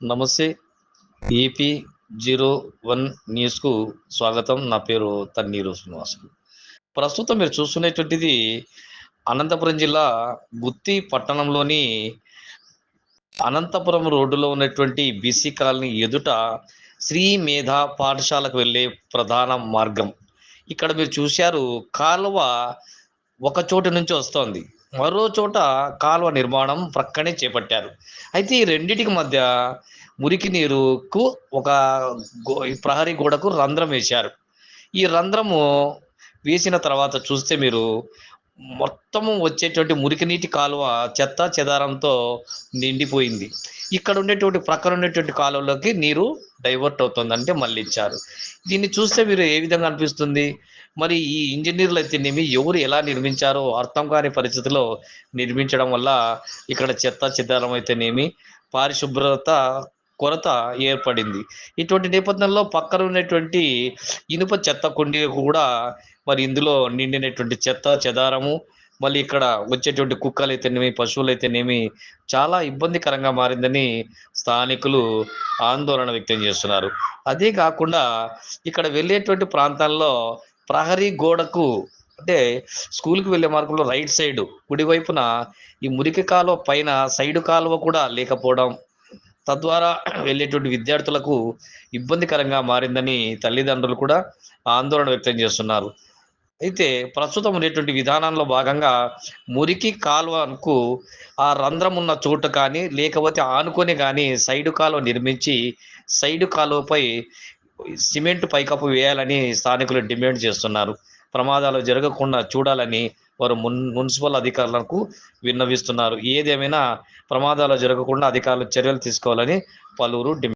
నమస్తే. AP zero one న్యూస్కు స్వాగతం. నా పేరు తన్నీరు శ్రీనివాసులు ప్రస్తుతం మీరు చూస్తున్నటువంటిది అనంతపురం జిల్లా గుత్తి పట్టణంలోని అనంతపురం రోడ్డులో ఉన్నటువంటి బీసీ కాలనీ ఎదుట శ్రీ మేధ పాఠశాలకు వెళ్ళే ప్రధాన మార్గం. ఇక్కడ మీరు చూశారు కాలువ ఒక చోటు నుంచి వస్తోంది. మరో చోట కాలువ నిర్మాణం ప్రక్కనే చేపట్టారు. అయితే ఈ రెండిటికి మధ్య మురికి నీరుకు ఒక ప్రహరీ గోడకు రంధ్రం వేశారు. ఈ రంధ్రము వేసిన తర్వాత చూస్తే మీరు మొత్తము వచ్చేటువంటి మురికి నీటి కాలువ చెత్త చెదారంతో నిండిపోయింది. ఇక్కడ ఉండేటువంటి ప్రక్కన ఉండేటువంటి కాలువలోకి నీరు డైవర్ట్ అవుతుందంటే మళ్ళీ మళ్ళించారు దీన్ని చూస్తే మీరు ఏ విధంగా అనిపిస్తుంది? మరి ఈ ఇంజనీర్లు అయితేనేమి ఎవరు ఎలా నిర్మించారో అర్థం కాని పరిస్థితిలో నిర్మించడం వల్ల ఇక్కడ చెత్త చెదారం అయితేనేమి పారిశుభ్రత కొరత ఏర్పడింది. ఇటువంటి నేపథ్యంలో పక్కన ఉన్నటువంటి ఇనుప చెత్త కుండీ కూడా మరి ఇందులో నిండినటువంటి చెత్త చెదారము మళ్ళీ ఇక్కడ వచ్చేటువంటి కుక్కలు అయితేనేమి పశువులు అయితేనేమి చాలా ఇబ్బందికరంగా మారిందని స్థానికులు ఆందోళన వ్యక్తం చేస్తున్నారు. అదే కాకుండా ఇక్కడ వెళ్ళేటువంటి ప్రాంతాల్లో ప్రహరీ గోడకు అంటే స్కూల్కి వెళ్ళే మార్గంలో రైట్ సైడ్ కుడివైపున ఈ మురికి కాలువ పైన సైడ్ కాలువ కూడా లేకపోవడం తద్వారా వెళ్ళేటువంటి విద్యార్థులకు ఇబ్బందికరంగా మారిందని తల్లిదండ్రులు కూడా ఆందోళన వ్యక్తం చేస్తున్నారు. అయితే ప్రస్తుతం ఉండేటువంటి విధానంలో భాగంగా మురికి కాలువకు ఆ రంధ్రం ఉన్న చోటు కానీ లేకపోతే ఆనుకొని కానీ సైడు కాలువ నిర్మించి సైడు కాలువపై సిమెంట్ పైకప్పు వేయాలని స్థానికులు డిమాండ్ చేస్తున్నారు. ప్రమాదాలు జరగకుండా చూడాలని వారు మున్ మున్సిపల్ అధికారులకు విన్నవిస్తున్నారు. ఏదేమైనా ప్రమాదాలు జరగకుండా అధికారులు చర్యలు తీసుకోవాలని పలువురు డిమాండ్